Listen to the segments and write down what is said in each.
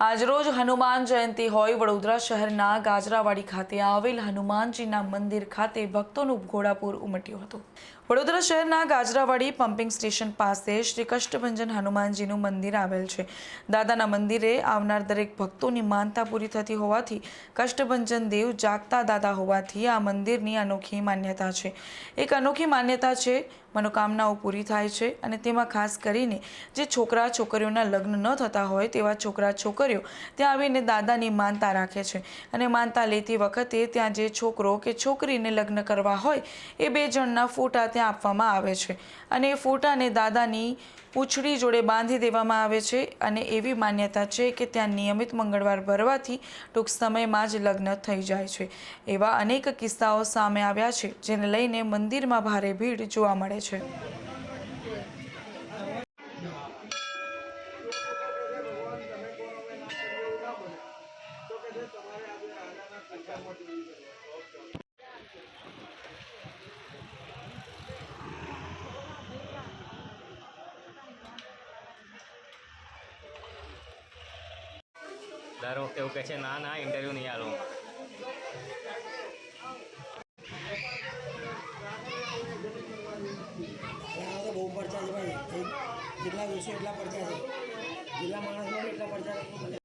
આજરોજ હનુમાન જયંતિ હોય વડોદરા શહેરના ગાજરાવાડી ખાતે આવેલ હનુમાનજીના મંદિર ખાતે ભક્તોનું ઘોડાપૂર ઉમટ્યું હતું. વડોદરા શહેરના ગાજરાવાડી પમ્પિંગ સ્ટેશન પાસે શ્રી કષ્ટભંજન હનુમાનજીનું મંદિર આવેલ છે. દાદાના મંદિરે આવનાર દરેક ભક્તોની માનતા પૂરી થતી હોવાથી કષ્ટભંજન દેવ જાગતા દાદા હોવાથી આ મંદિરની અનોખી માન્યતા છે. એક અનોખી માન્યતા છે મનોકામનાઓ પૂરી થાય છે અને તેમાં ખાસ કરીને જે છોકરા છોકરીઓના લગ્ન ન થતા હોય તેવા છોકરા છોકરીઓ ત્યાં આવીને દાદાની માનતા રાખે છે. અને માનતા લેતી વખતે ત્યાં જે છોકરો કે છોકરીને લગ્ન કરવા હોય એ બે જણના ફોટા ત્યાં આપવામાં આવે છે. અને એ ફોટાને દાદાની પૂંછડી જોડે બાંધી દેવામાં આવે છે અને એવી માન્યતા છે કે ત્યાં નિયમિત મંગળવાર ભરવાથી ટૂંક સમયમાં જ લગ્ન થઈ જાય છે. એવા અનેક કિસ્સાઓ સામે આવ્યા છે, જેને લઈને મંદિરમાં ભારે ભીડ જોવા મળે છે. દર વખતે એવું કહે છે ના ના ઇન્ટરવ્યૂ નહીં આલું એના તો બહુ પરચા છે ભાઈ એક જેટલા વિષયો એટલા પડતા છે. જેટલા માણસ બી એટલા પડતા છે.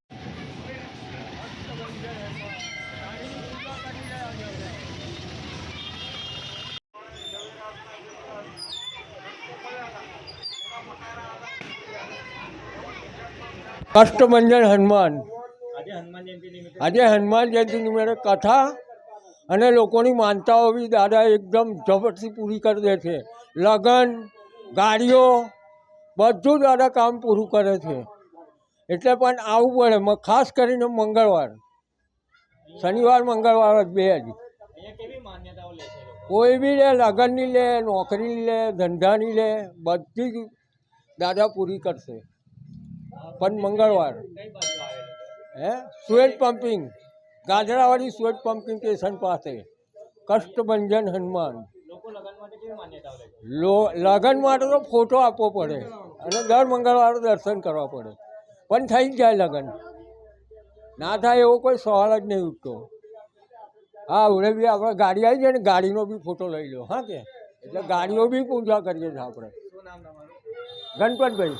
કષ્ટભંજન હનુમાન. આજે હનુમાન જયંતિ નિમિત્તે. આજે હનુમાન જયંતિ નિમિત્તે કથા અને લોકોની માનતાઓ બી દાદા એકદમ ઝપટથી પૂરી કરી દે છે. લગન ગાડીઓ બધું દાદા કામ પૂરું કરે છે. એટલે પણ આવવું પડે ખાસ કરીને મંગળવાર. શનિવાર, મંગળવાર જ બે જ. કોઈ બી લે, લગ્નની લે, નોકરીની લે, ધંધાની લે, બધી જ દાદા પૂરી કરશે. પણ મંગળવાર. હે? સ્વેટ પમ્પિંગ. ગાજરાવાળી સ્વેટ પમ્પિંગ સ્ટેશન પાસે. કષ્ટભંજન હનુમાન. લગ્ન માટે તો ફોટો આપવો પડે અને દર મંગળવારે દર્શન કરવા પડે. પણ થઈ જ જાય લગ્ન. ના થાય એવો કોઈ સવાલ જ નહીં ઉઠતો. હા હવે બી આપણે ગાડી આવી જાય ને ગાડીનો બી ફોટો લઈ લો. હા કે? એટલે ગાડીઓ બી પૂજા કરીએ છીએ આપણે. ગણપતભાઈ.